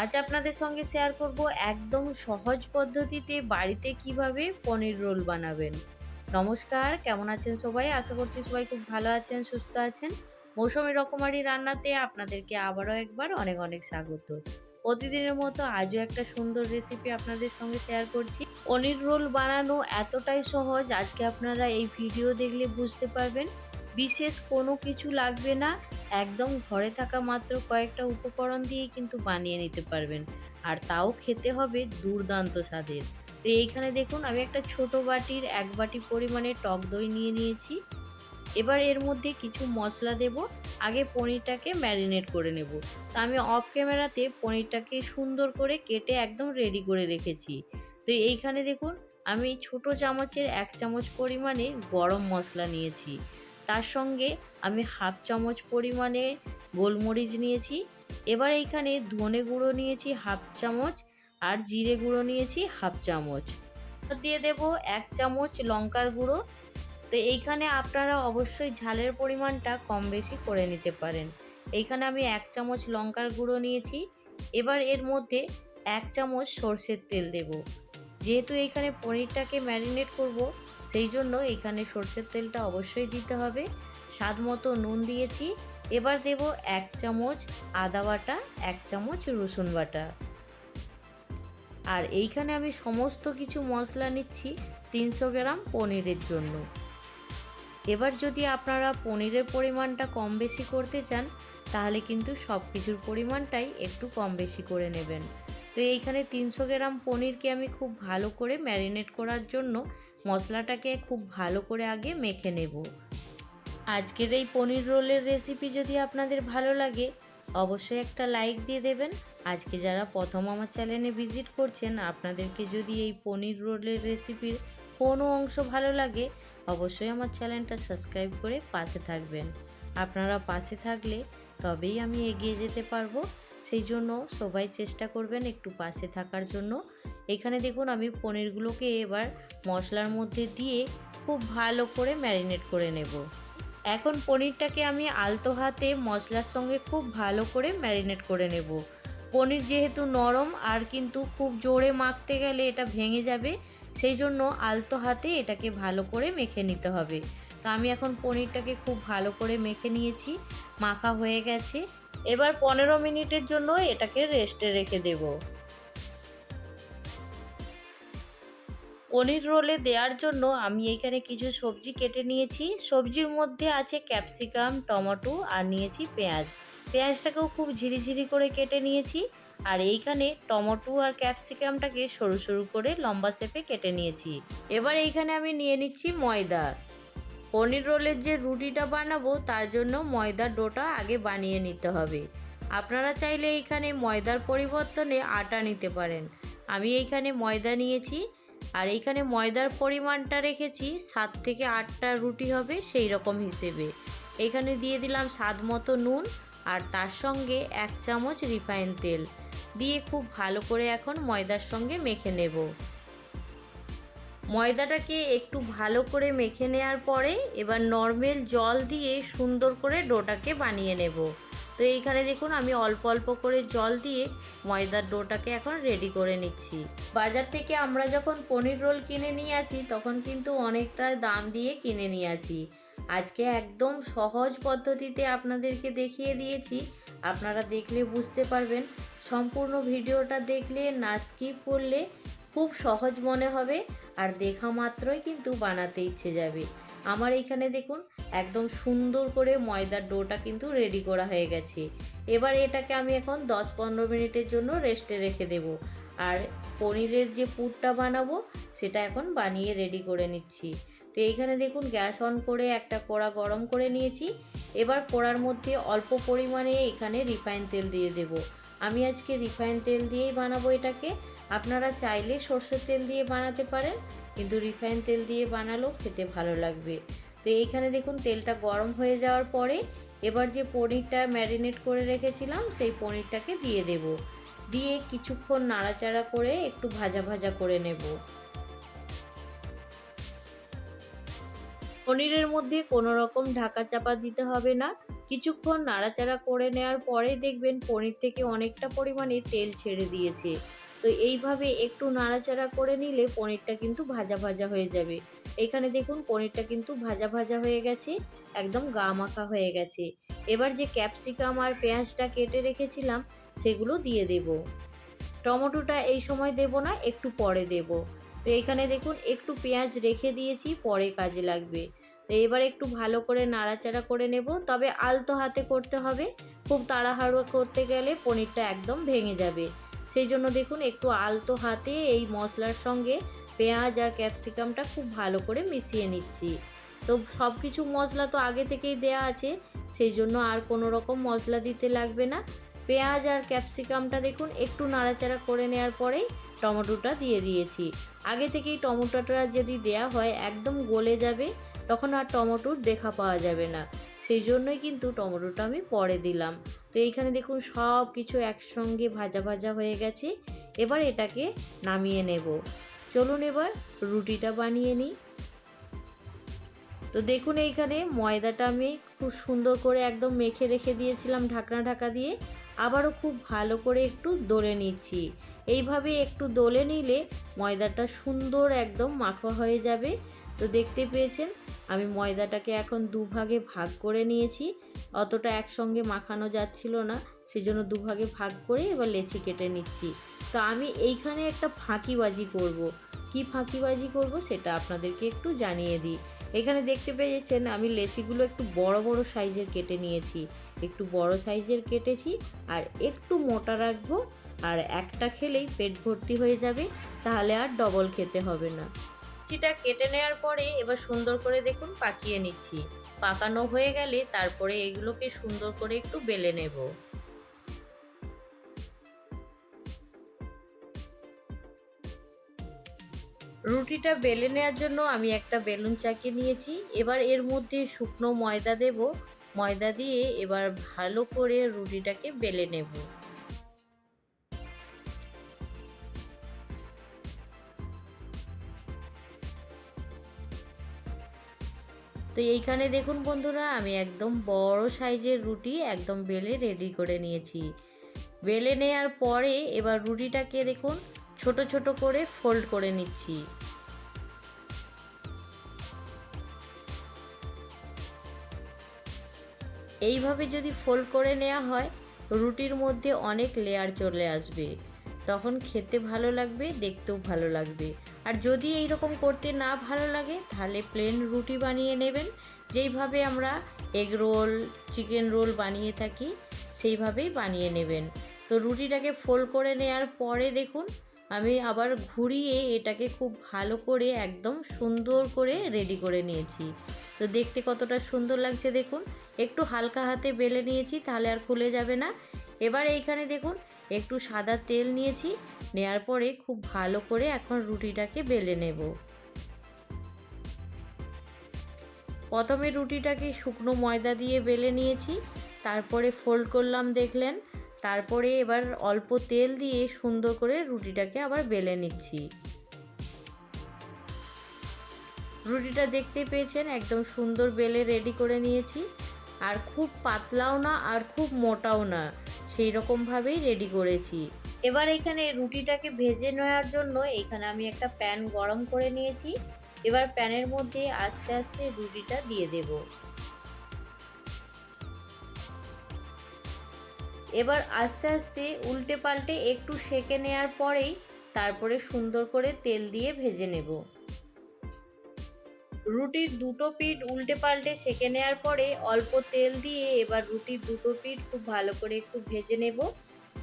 আজ আপনাদের সঙ্গে শেয়ার করব একদম সহজ পদ্ধতিতে বাড়িতে কীভাবে পনির রোল বানাবেন। নমস্কার, কেমন আছেন সবাই? আশা করছি সবাই খুব ভালো আছেন, সুস্থ আছেন। মৌসুমি রকমারি রান্নাতে আপনাদেরকে আবারও একবার অনেক অনেক স্বাগত। প্রতিদিনের মতো আজও একটা সুন্দর রেসিপি আপনাদের সঙ্গে শেয়ার করছি। পনির রোল বানানো এতটাই সহজ, আজকে আপনারা এই ভিডিও দেখলে বুঝতে পারবেন বিশেষ কোনো কিছু লাগবে না, একদম ঘরে থাকা মাত্র কয়েকটা উপকরণ দিয়ে কিন্তু বানিয়ে নিতে পারবেন। আর তাও খেতে হবে দুর্দান্ত স্বাদের। তো এইখানে দেখুন, আমি একটা ছোট বাটির এক বাটি পরিমাণে টক দই নিয়ে নিয়েছি। এবার এর মধ্যে কিছু মশলা দেব, আগে পনিরটাকে ম্যারিনেট করে নেব। তো আমি অফ ক্যামেরাতে পনিরটাকে সুন্দর করে কেটে একদম রেডি করে রেখেছি। তো এইখানে দেখুন, আমি ছোট চামচের এক চামচ পরিমাণে গরম মশলা নিয়েছি। তার সঙ্গে আমি হাফ চামচ পরিমাণে গোলমরিচ নিয়েছি। এবার এইখানে ধনে গুঁড়ো নিয়েছি হাফ চামচ আর জিরে গুঁড়ো নিয়েছি হাফ চামচ। দিয়ে দেব এক চামচ লঙ্কার গুঁড়ো। তো এইখানে আপনারা অবশ্যই ঝালের পরিমাণটা কম বেশি করে নিতে পারেন। এইখানে আমি এক চামচ লঙ্কার গুঁড়ো নিয়েছি। এবার এর মধ্যে এক চামচ সর্ষের তেল দেব। যেহেতু এইখানে পনিরটাকে ম্যারিনেট করব, সেই জন্য এখানে সর্ষের তেলটা অবশ্যই দিতে হবে। স্বাদ মতো নুন দিয়েছি। এবার দেব এক চামচ আদা বাটা, এক চামচ রসুন বাটা। আর এইখানে আমি সমস্ত কিছু মশলা নিচ্ছি তিনশো গ্রাম পনিরের জন্য। এবার যদি আপনারা পনিরের পরিমাণটা কম বেশি করতে চান, তাহলে কিন্তু সব কিছুর পরিমাণটাই একটু কম বেশি করে নেবেন। তো এইখানে তিনশো গ্রাম পনিরকে আমি খুব ভালো করে ম্যারিনেট করার জন্য মশলাটাকে খুব ভালো করে আগে মেখে নেব। আজকের এই পনির রোলের রেসিপি যদি আপনাদের ভালো লাগে, অবশ্যই একটা লাইক দিয়ে দেবেন। আজকে যারা প্রথম আমার চ্যানেলে ভিজিট করছেন, আপনাদেরকে যদি এই পনির রোলের রেসিপির কোনো অংশ ভালো লাগে, অবশ্যই আমার চ্যানেলটা সাবস্ক্রাইব করে পাশে থাকবেন। আপনারা পাশে থাকলে তবেই আমি এগিয়ে যেতে পারব। সেই জন্য সবাই চেষ্টা করবেন একটু পাশে থাকার জন্য। এখানে দেখুন আমি পনিরগুলোকে এবার মশলার মধ্যে দিয়ে খুব ভালো করে ম্যারিনেট করে নেব। এখন পনিরটাকে আমি আলতো হাতে মশলার সঙ্গে খুব ভালো করে ম্যারিনেট করে নেব। পনির যেহেতু নরম আর কিন্তু খুব জোরে মাখতে গেলে এটা ভেঙে যাবে, সেই জন্য আলতো হাতে এটাকে ভালো করে মেখে নিতে হবে। তো আমি এখন পনিরটাকে খুব ভালো করে মেখে নিয়েছি, মাখা হয়ে গেছে। এবার পনেরো মিনিটের জন্য এটাকে রেস্টে রেখে দেব। পনির রোলে দেওয়ার জন্য আমি এখানে কিছু সবজি কেটে নিয়েছি। সবজির মধ্যে আছে ক্যাপসিকাম, টমেটো আর নিয়েছি পেঁয়াজ। পেঁয়াজটাকেও খুব ঝিরিঝিরি করে কেটে নিয়েছি। আর এইখানে টমেটো আর ক্যাপসিকামটাকে সরু সরু করে লম্বা শেপে কেটে নিয়েছি। এবার এইখানে আমি নিয়ে নিচ্ছি ময়দা। পনির রোলের যে রুটিটা বানাবো, তার জন্য ময়দার ডোটা আগে বানিয়ে নিতে হবে। আপনারা চাইলে এইখানে ময়দার পরিবর্তনে আটা নিতে পারেন। আমি এইখানে ময়দা নিয়েছি, আর এইখানে ময়দার পরিমাণটা রেখেছি, সাত থেকে আটটা রুটি হবে সেই রকম হিসেবে। এখানে দিয়ে দিলাম স্বাদ মতো নুন, আর তার সঙ্গে এক চামচ রিফাইন তেল। দিয়ে খুব ভালো করে এখন ময়দার সঙ্গে মেখে নেব। ময়দাটাকে একটু ভালো করে মেখে নেওয়ার পরে এবার নর্মেল জল দিয়ে সুন্দর করে ডোটাকে বানিয়ে নেব। তো এইখানে দেখুন আমি অল্প অল্প করে জল দিয়ে ময়দার ডোটাকে এখন রেডি করে নিচ্ছি। বাজার থেকে আমরা যখন পনির রোল কিনে নিয়ে আসি, তখন কিন্তু অনেকটা দাম দিয়ে কিনে নিয়ে আসি। আজকে একদম সহজ পদ্ধতিতে আপনাদেরকে দেখিয়ে দিয়েছি। আপনারা দেখলে বুঝতে পারবেন। সম্পূর্ণ ভিডিওটা দেখলে না স্কিপ করলে খুব সহজ মনে হবে, আর দেখা মাত্রই কিন্তু বানাতে ইচ্ছে যাবে। আমার এইখানে দেখুন, একদম সুন্দর করে ময়দার ডোটা কিন্তু রেডি করা হয়ে গেছে। এবার এটাকে আমি এখন দশ পনেরো মিনিটের জন্য রেস্টে রেখে দেব। আর পনিরের যে পুরটা বানাবো, সেটা এখন বানিয়ে রেডি করে নিচ্ছি। তো এইখানে দেখুন, গ্যাস অন করে একটা কড়া গরম করে নিয়েছি। এবার কড়ার মধ্যে অল্প পরিমাণে এখানে রিফাইন তেল দিয়ে দেব। আমি আজকে রিফাইন তেল দিয়েই বানাবো এটাকে। আপনারা চাইলে সর্ষের তেল দিয়ে বানাতে পারেন, কিন্তু রিফাইন তেল দিয়ে বানালেও খেতে ভালো লাগবে। তো এইখানে দেখুন তেলটা গরম হয়ে যাওয়ার পরে এবার যে পনিরটা ম্যারিনেট করে রেখেছিলাম, সেই পনিরটাকে দিয়ে দেব। দিয়ে কিছুক্ষণ নাড়াচাড়া করে একটু ভাজা ভাজা করে নেব। পনিরের মধ্যে কোনো রকম ঢাকা চাপা দিতে হবে না। কিছুক্ষণ নাড়াচাড়া করে নেওয়ার পরে দেখবেন পনির থেকে অনেকটা পরিমাণে তেল ছেড়ে দিয়েছে। তো এইভাবে একটু নাড়াচাড়া করে নিলে পনিরটা কিন্তু ভাজা ভাজা হয়ে যাবে। এখানে দেখুন পনিরটা কিন্তু ভাজা ভাজা হয়ে গেছে, একদম গা মাখা হয়ে গেছে। এবার যে ক্যাপসিকাম আর পেঁয়াজটা কেটে রেখেছিলাম, সেগুলো দিয়ে দেব। টমেটোটা এই সময় দেব না, একটু পরে দেব। তো এখানে দেখুন একটু পেঁয়াজ রেখে দিয়েছি, পরে কাজে লাগবে। তো এবার একটু ভালো করে নাড়াচাড়া করে নেব। তবে আলতো হাতে করতে হবে। খুব তাড়াহাড়ো করতে গেলে পনিরটা একদম ভেঙে যাবে। সেই জন্য দেখুন, একটু আলতো হাতে এই মশলার সঙ্গে পেঁয়াজ আর ক্যাপসিকামটা খুব ভালো করে মিশিয়ে নিচ্ছি। তো সব কিছু মশলা তো আগে থেকেই দেয়া আছে, সেই জন্য আর কোনো রকম মশলা দিতে লাগবে না। পেঁয়াজ আর ক্যাপসিকামটা দেখুন, একটু নাড়াচাড়া করে নেওয়ার পরেই টমেটোটা দিয়ে দিয়েছি। আগে থেকেই টমেটোটা যদি দেয়া হয়, একদম গলে যাবে। তখন আর টমেটোর দেখা পাওয়া যাবে না। সেই জন্যই কিন্তু টমেটোটা আমি পরে দিলাম। তো এইখানে দেখুন সব কিছু একসঙ্গে ভাজা ভাজা হয়ে গেছে। এবার এটাকে নামিয়ে নেব। চলুন এবার রুটিটা বানিয়ে নিই। তো দেখুন এইখানে ময়দাটা আমি খুব সুন্দর করে একদম মেখে রেখে দিয়েছিলাম ঢাকনা ঢাকা দিয়ে। আবারও খুব ভালো করে একটু দোলে নিচ্ছি। এইভাবে একটু দোলে নিলে ময়দাটা সুন্দর একদম মাখা হয়ে যাবে। তো দেখতে পেয়েছেন, আমি ময়দাটাকে এখন দুভাগে ভাগ করে নিয়েছি। অতটা একসঙ্গে মাখানো যাচ্ছিল না, সেজন্য দুভাগে ভাগ করে এবার লেচি কেটে নিচ্ছি। তো আমি এইখানে একটা ফাঁকিবাজি করব। কি ফাঁকিবাজি করব সেটা আপনাদেরকে একটু জানিয়ে দিই। এখানে দেখতে পেয়েছেন, আমি লেচিগুলো একটু বড় বড় সাইজের কেটে নিয়েছি। একটু বড় সাইজের কেটেছি আর একটু মোটা রাখব। আর একটা খেলেই পেট ভর্তি হয়ে যাবে, তাহলে আর ডবল খেতে হবে না। লুচিটা কেটে নেওয়ার পরে এবার সুন্দর করে দেখুন পাকিয়ে নিচ্ছি। পাকানো হয়ে গেলে তারপরে এগুলোকে সুন্দর করে একটু বেলে নেব। রুটিটা বেলে নেওয়ার জন্য আমি একটা বেলুন চাকি নিয়েছি। এবার এর মধ্যে শুকনো ময়দা দেব। ময়দা দিয়ে এবার ভালো করে রুটিটাকে বেলে নেব। তো এইখানে দেখুন বন্ধুরা, আমি একদম বড় সাইজের রুটি একদম বেলে রেডি করে নিয়েছি। বেলে নেওয়ার পরে এবার রুটিটাকে দেখুন ছোট ছোট করে ফোল্ড করে নিচ্ছি। এইভাবে যদি ফোল্ড করে নেওয়া হয়, রুটির মধ্যে অনেক লেয়ার চলে আসবে। তখন খেতে ভালো লাগবে, দেখতেও ভালো লাগবে। আর যদি এই রকম করতে না ভালো লাগে, তাহলে প্লেন রুটি বানিয়ে নেবেন। যেইভাবে আমরা এগ রোল চিকেন রোল বানিয়ে থাকি, সেইভাবেই বানিয়ে নেবেন। তো রুটিটাকে ফোল্ড করে নেওয়ার পরে দেখুন, আমি আবার ঘুরিয়ে এটাকে খুব ভালো করে একদম সুন্দর করে রেডি করে নিয়েছি। তো দেখতে কতটা সুন্দর লাগছে দেখুন। একটু হালকা হাতে বেলে নিয়েছি, তাহলে আর খুলে যাবে না। এবার এইখানে দেখুন একটু সাদা তেল নিয়েছি, নেয়ার পরে খুব ভালো করে এখন রুটিটাকে বেলে নেব। প্রথমে রুটিটাকে শুকনো ময়দা দিয়ে বেলে নিয়েছি, তারপরে ফোল্ড করলাম দেখলেন, তারপরে এবার অল্প তেল দিয়ে সুন্দর করে রুটিটাকে আবার বেলে নিচ্ছি। রুটিটা দেখতে পেয়েছেন, একদম সুন্দর বেলে রেডি করে নিয়েছি, আর খুব পাতলাও না আর খুব মোটাও না। সেই রকমভাবেই রেডি করেছি। এবার এখানে রুটিটাকে ভেজে নেওয়ার জন্য এখানে আমি একটা প্যান গরম করে নিয়েছি। এবার প্যানের মধ্যে আস্তে আস্তে রুটিটা দিয়ে দেব। এবার আস্তে আস্তে উল্টে পাল্টে একটু সেকে নেওয়ার পরেই তারপরে সুন্দর করে তেল দিয়ে ভেজে নেব। রুটির দুটো পিঠ উল্টে পাল্টে সেকে নেওয়ার পরে অল্প তেল দিয়ে এবার রুটির দুটো পিঠ খুব ভালো করে একটু ভেজে নেব।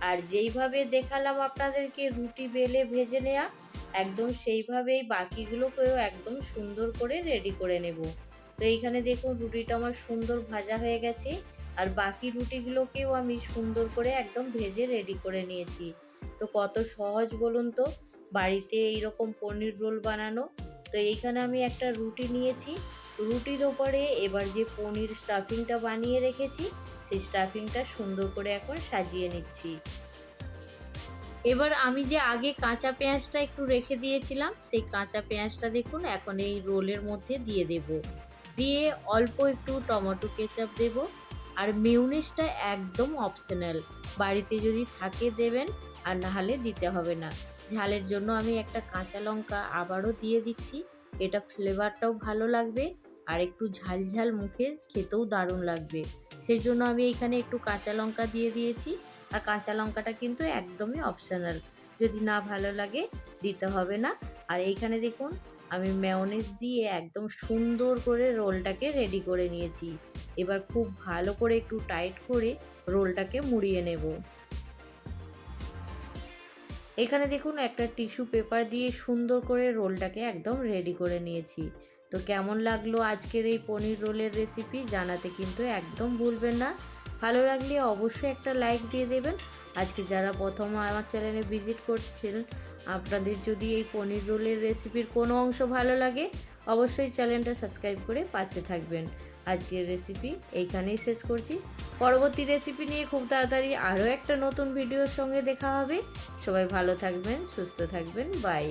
আর যেইভাবে দেখালাম আপনাদেরকে রুটি বেলে ভেজে নেওয়া একদম সেইভাবেই বাকিগুলোকেও একদম সুন্দর করে রেডি করে নেব। তো এইখানে দেখুন রুটিটা আমার সুন্দর ভাজা হয়ে গেছে, আর বাকি রুটিগুলোকেও আমি সুন্দর করে একদম ভেজে রেডি করে নিয়েছি। তো কত সহজ বলুন তো, বাড়িতে এইরকম পনির রোল বানানো। তো এইখানে আমি একটা রুটি নিয়েছি। রুটির ওপরে এবার যে পনির স্টাফিংটা বানিয়ে রেখেছি, সেই স্টাফিংটা সুন্দর করে এখন সাজিয়ে নিচ্ছি। এবার আমি যে আগে কাঁচা পেঁয়াজটা একটু রেখে দিয়েছিলাম, সেই কাঁচা পেঁয়াজটা দেখুন এখন এই রোলের মধ্যে দিয়ে দেব। দিয়ে অল্প একটু টমেটো কেচাপ দেব। আর মিউনিসটা একদম অপশনাল, বাড়িতে যদি থাকে দেবেন, আর নাহলে দিতে হবে না। ঝালের জন্য আমি একটা কাঁচা লঙ্কা আবারও দিয়ে দিচ্ছি। এটা ফ্লেভারটাও ভালো লাগবে আর একটু ঝাল ঝাল মুখে খেতেও দারুণ লাগবে। সেই জন্য আমি এখানে একটু কাঁচা লঙ্কা দিয়ে দিয়েছি আর কাঁচা লঙ্কাটা কিন্তু একদমই অপশনাল যদি না ভালো লাগে দিতে হবে না। আর এইখানে দেখুন, আমি ম্যায়োনিজ দিয়ে একদম সুন্দর করে রোলটাকে রেডি করে নিয়েছি। এবার খুব ভালো করে একটু টাইট করে রোলটাকে মুড়িয়ে নেব। এখানে দেখুন একটা টিস্যু পেপার দিয়ে সুন্দর করে রোলটাকে একদম রেডি করে নিয়েছি। তো কেমন লাগল আজকের এই পনির রোলের রেসিপি জানাতে কিন্তু একদম ভুলবেন না। ভালো লাগলে অবশ্যই একটা লাইক দিয়ে দেবেন। আজকে যারা প্রথম আমার চ্যানেলে ভিজিট করছেন, আপনাদের যদি এই পনির রোলের রেসিপির কোনো অংশ ভালো লাগে, অবশ্যই চ্যানেলটা সাবস্ক্রাইব করে পাশে থাকবেন। আজকের রেসিপি এইখানেই শেষ করছি। পরবর্তী রেসিপি নিয়ে খুব তাড়াতাড়ি আরও একটা নতুন ভিডিওর সঙ্গে দেখা হবে। সবাই ভালো থাকবেন, সুস্থ থাকবেন বাই